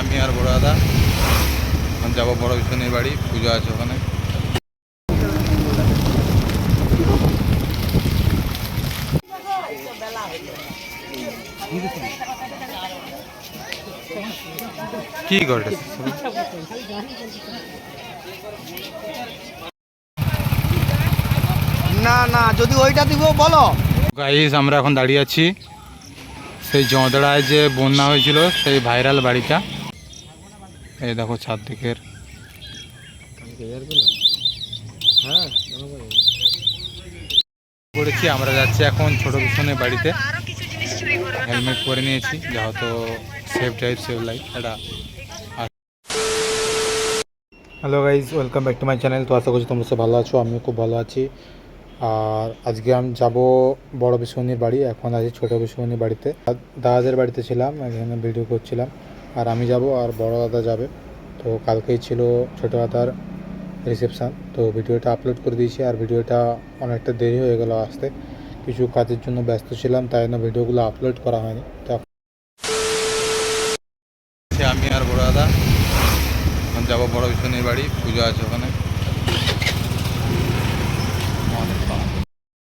আমি আর বড় দাদা। এখন যাব বড় বিষ্ণুর বাড়ি পুজো আছে ওখানে। কি করতে না না যদি ওইটা দিব বলো। গাইস আমরা এখন দাঁড়িয়ে আছি। সেই জঁদড়ায় যে বন্যা হয়েছিল সেই ভাইরাল বাড়িটা। এই দেখো ছাদ দিকের করেছি, আমরা যাচ্ছি এখন ছোট বিছনের বাড়িতে। হেলমেট পরে নিয়েছি যেহেতু সেফ ড্রাইভ সেভ লাইফ এটা। Hello guys welcome back to my channel তো আশা করছি তোমরা সব ভালো আছো, আমিও খুব ভালো আছি। আর আজকে আমি যাব বড় বিশ্বনির বাড়ি, এখন আছি ছোট বিশ্বনির বাড়িতে। দাদাদের বাড়িতে ছিলাম, এখানে ভিডিও করছিলাম। আর আমি যাব আর বড় দাদা যাবে। তো কালকেই ছিল ছোট দাদার রিসেপশান তো ভিডিওটা আপলোড করে দিয়েছি আর ভিডিওটা অনেকটা দেরি হয়ে গেল আসতে। কিছু কাজের জন্য ব্যস্ত ছিলাম, তাই জন্য ভিডিওগুলো আপলোড করা হয়নি। আমি আর বড় দাদা। এখন যাব বড় বিশ্বনির বাড়ি, পুজো আছে ওখানে।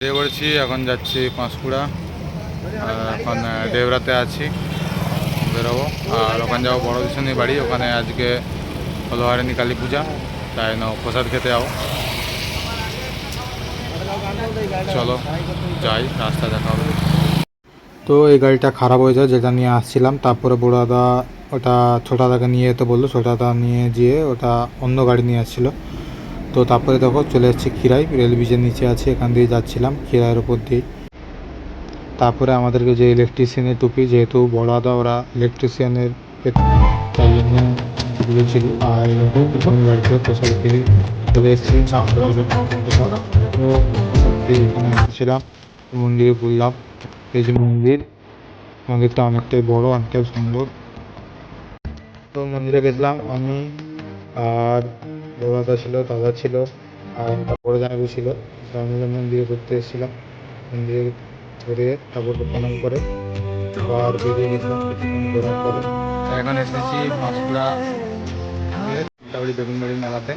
পড়েছি এখন যাচ্ছি পাঁশকুড়া। এখন দেবরাতে আছি। বেরোবো। আর ওখানে যাব বড় বিশ্বনির বাড়ি। ওখানে আজকে হলো হারিণী কালী পূজা। তাই না প্রসাদ খেতে যাব। চলো, যাই, রাস্তা দেখা হবে। তো এই গাড়িটা খারাপ হয়ে যায় যেটা নিয়ে আসছিলাম। তারপরে বড় দাদা, ওটা ছোটা দাদাকে নিয়ে যেতে বলল। ছোটা দাদা নিয়ে যেয়ে ওটা অন্য গাড়ি নিয়ে আসছিল। তো তারপরে দেখো, চলে এসেছি খিরাই রেল ব্রিজের নিচে আছে, এখান দিয়ে যাচ্ছিলাম। খিরাইয়ের উপর দিয়ে। তারপরে আমাদেরকে যে ইলেকট্রিশিয়ানের টুপি, যেহেতু বড় দাদা ওরা ইলেকট্রিশিয়ানের তাই জন্য আর প্রসাদ এসেছিলাম, মন্দিরে ঘুরলাম। এই যে মন্দির মন্দিরটা অনেকটাই বড়, অনেকটাই সুন্দর। তো মন্দিরে গেছিলাম আমি, আর দাদা ছিল দাদা ছিল, আর বড় জানাবু ছিল। মন্দিরে ঘুরতে এসেছিলাম। মন্দিরে ঘুরে ঠাকুর প্রণাম করে আবার বেরিয়ে গেছিলাম ঘোরার এখন এসেছি পাঁশকুড়া তারপরে বেগুনবাড়ি মেলাতে।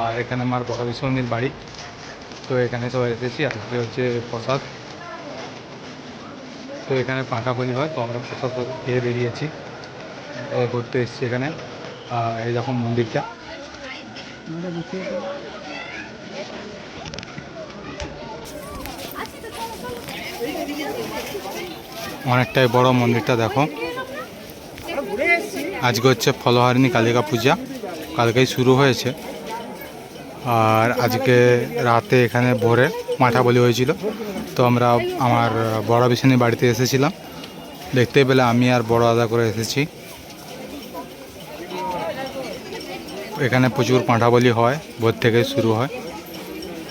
আর এখানে আমার বড় বিশ্বন্দির বাড়ি। তো এখানে সবাই এসেছি আজকে হচ্ছে প্রসাদ। তো এখানে পাঁঠা বলি হয়, তো আমরা প্রসাদ খেয়ে বেরিয়েছি ঘুরতে এসেছি এখানে। এই দেখুন মন্দিরটা। অনেকটাই বড় মন্দিরটা দেখো। আজকে হচ্ছে ফলহারিণী কালিকা পূজা। কালকেই শুরু হয়েছে। আর আজকে রাতে এখানে ভোরে মাঠা বলি হয়েছিল। তো আমরা আমার বড় বিছানির বাড়িতে এসেছিলাম। দেখতে পেলে আমি আর বড় আদা করে এসেছি। এখানে প্রচুর পাঁঠা বলি হয়, ভোর থেকে শুরু হয়।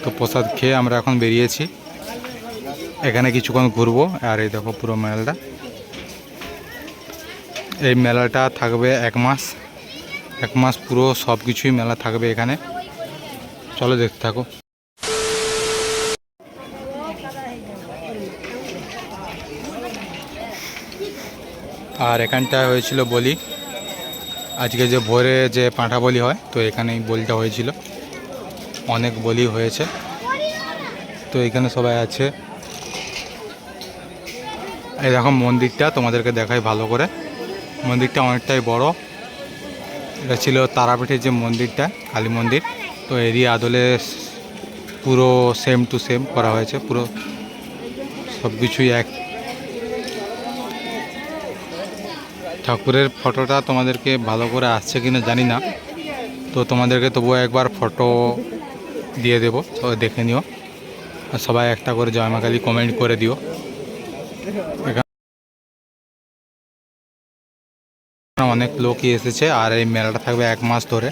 তো প্রসাদ খেয়ে আমরা এখন বেরিয়েছি। এখানে কিছুক্ষণ ঘুরবো, আর এই দেখো পুরো মেলাটা। এই মেলাটা থাকবে এক মাস। এক মাস পুরো সব কিছুই মেলা থাকবে এখানে। চলো দেখতে থাকো। আর এখানটায় হয়েছিল বলি। আজকে যে ভোরে যে পাঁঠা বলি হয়, তো এখানেই বলিটা হয়েছিল। অনেক বলি হয়েছে। তো এখানে সবাই আছে। এই দেখো মন্দিরটা, তোমাদেরকে দেখাই ভালো করে। মন্দিরটা অনেকটাই বড়। এটা ছিল তারাপীঠের যে মন্দিরটা, কালী মন্দির। তো এরই আদলে পুরো সেম টু সেম করা হয়েছে, পুরো সব কিছুই এক। ঠাকুরের ফটোটা তোমাদেরকে ভালো করে আসছে কি না জানি না। তো তোমাদেরকে তবুও একবার ফটো দিয়ে দেবো দেখে নিও। আর সবাই একটা করে জয় মা কালী কমেন্ট করে দিও। অনেক লোকই এসেছে আর এই মেলাটা থাকবে এক মাস ধরে।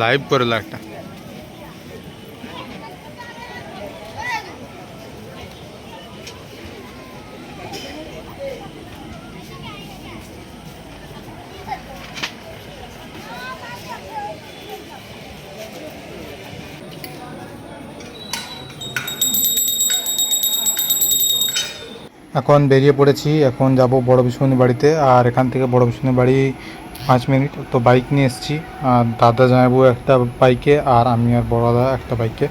লাইভ করে একটা এখন বেরিয়ে পড়েছি, এখন যাব বড় বিষ্ণু বাড়িতে, আর এখান থেকে বড় বিষ্ণু বাড়ি পাঁচ মিনিট, তো বাইক নিয়ে এসেছি। আর দাদা জামাইবু একটা বাইকে আর আমি আর বড় দাদা একটা বাইকে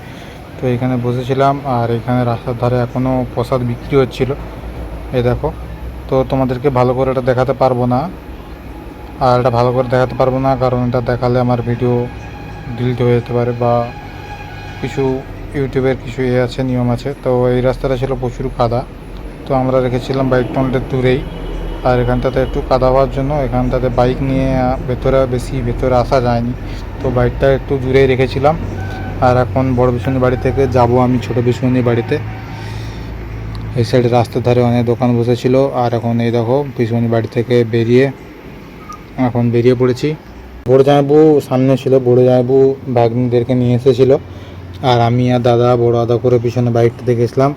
তো এখানে বসেছিলাম, আর এখানে রাস্তার ধারে এখনও প্রসাদ বিক্রি হচ্ছিল। এই দেখো, তো তোমাদেরকে ভালো করে এটা দেখাতে পারব না। আর এটা ভালো করে দেখাতে পারব না, কারণ এটা দেখালে আমার ভিডিও ডিলিট হয়ে যেতে পারে বা কিছু ইউটিউবের কিছু ইয়ে আছে, নিয়ম আছে। তো এই রাস্তাটা ছিল প্রচুর কাদা। তো আমরা রেখেছিলাম বাইকটা অনেকটা দূরেই। আর এখানটাতে একটু কাদা হওয়ার জন্য এখানটাতে বাইক নিয়ে ভেতরে বেশি ভেতরে আসা যায়নি। তো বাইকটা একটু দূরেই রেখেছিলাম। আর এখন বড় বিষ্ণুর বাড়ি থেকে যাব আমি, ছোট বিষ্ণুর বাড়িতে। এই সাইডে রাস্তার ধারে অনেক দোকান বসেছিল। আর এখন এই দেখো বিষ্ণুর বাড়ি থেকে বেরিয়ে এখন বেরিয়ে পড়েছি। বড় জামাইবু সামনে ছিল বড় জামাইবু ভাগ্নিদেরকে নিয়ে এসেছিল। আর আমি আর দাদা, বড় আদা করে পিছনে বাইকটাতে গেছিলাম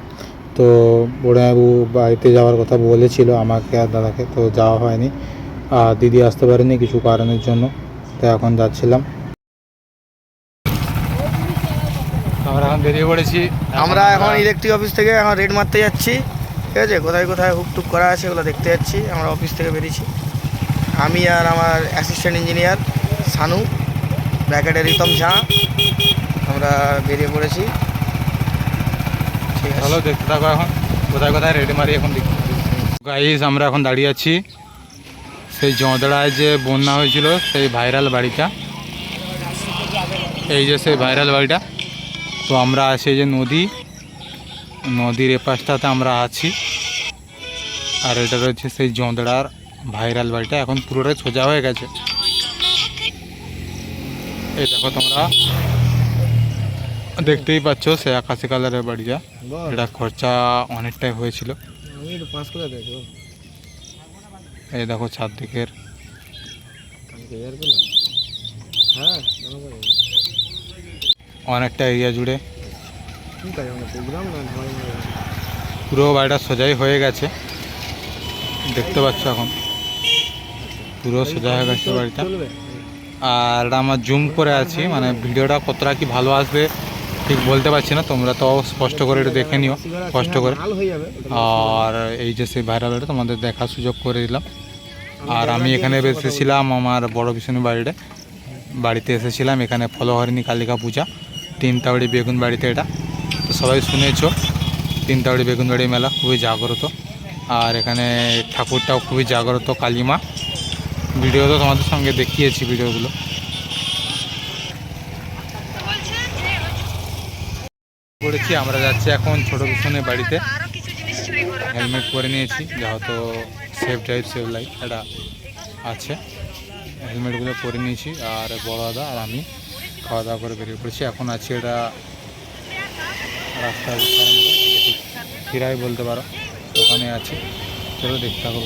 তো বড় জামাইবু বাড়িতে যাওয়ার কথা বলেছিল আমাকে আর দাদাকে তো যাওয়া হয়নি। আর দিদি আসতে পারেনি কিছু কারণের জন্য তো এখন যাচ্ছিলাম। আমরা এখন বেরিয়ে পড়েছি। আমরা এখন ইলেকট্রিক অফিস থেকে এখন রেড মারতে যাচ্ছি ঠিক আছে? কোথায় কোথায় হুক টুক করা আছে ওগুলো দেখতে যাচ্ছি। আমরা অফিস থেকে বেরিয়েছি। আমি আর আমার অ্যাসিস্ট্যান্ট ইঞ্জিনিয়ার সানু ব্র্যাকেটের রিতম ঝা আমরা বেরিয়ে পড়েছি। চলো দেখতে থাকো এখন। কোথায় কোথায় রেডি মারি এখন দেখি গাইস আমরা এখন দাঁড়িয়ে আছি। সেই জঁদড়ায় যে বন্যা হয়েছিল, সেই ভাইরাল বাড়িটা। এই যে সেই ভাইরাল বাড়িটা। তো আমরা আছি যে নদী। নদীর এপাশটাতে আমরা আছি। আর এটা রয়েছে সেই জঁদড়ার ভাইরাল বাড়িটা। এখন পুরোটাই সোজা হয়ে গেছে। এই দেখো তোমরা। দেখতেই পাচ্ছ সে আকাশি কালারের বাড়িটা এটা খরচা অনেকটাই হয়েছিল। এই দেখো ছাদ দিকের হ্যাঁ অনেকটা এরিয়া জুড়ে। পুরো বাড়িটা সোজাই হয়ে গেছে। দেখতে পাচ্ছ এখন। পুরো সোজা হয়ে গেছে বাড়িটা। আর এটা আমার জুম করে আছি মানে ভিডিওটা কতটা কি ভালো আসবে ঠিক বলতে পারছি না তোমরা তো স্পষ্ট করে একটু দেখে নিও কষ্ট করে। আর এই যে সেই ভাইরালটা তোমাদের দেখার সুযোগ করে দিলাম। আর আমি এখানে এসেছিলাম আমার বড় বিষ্ণু বাড়িতে। বাড়িতে এসেছিলাম এখানে ফলহরিণী কালিকা পূজা তিনতাওড়ি বেগুন বাড়িতে এটা। তো সবাই শুনেছো তিনতাওড়ি বেগুন বাড়ি মেলা খুবই জাগ্রত। আর এখানে ঠাকুরটাও খুবই জাগ্রত কালিমা। ভিডিও তো তোমাদের সঙ্গে দেখিয়েছি ভিডিওগুলো। করেছি, আমরা যাচ্ছি এখন ছোট বিষ্ণুর বাড়িতে। হেলমেট পরে নিয়েছি যেহেতু সেফ ড্রাইভ সেভ লাইফ এটা আছে। হেলমেটগুলো পরে নিয়েছি, আর বড় দাদা আর আমি খাওয়া দাওয়া করে বেরিয়ে পড়েছি। এখন আছি এটা রাস্তার ফিরাই বলতে পারো ওখানে আছি। চলো দেখতে থাকো।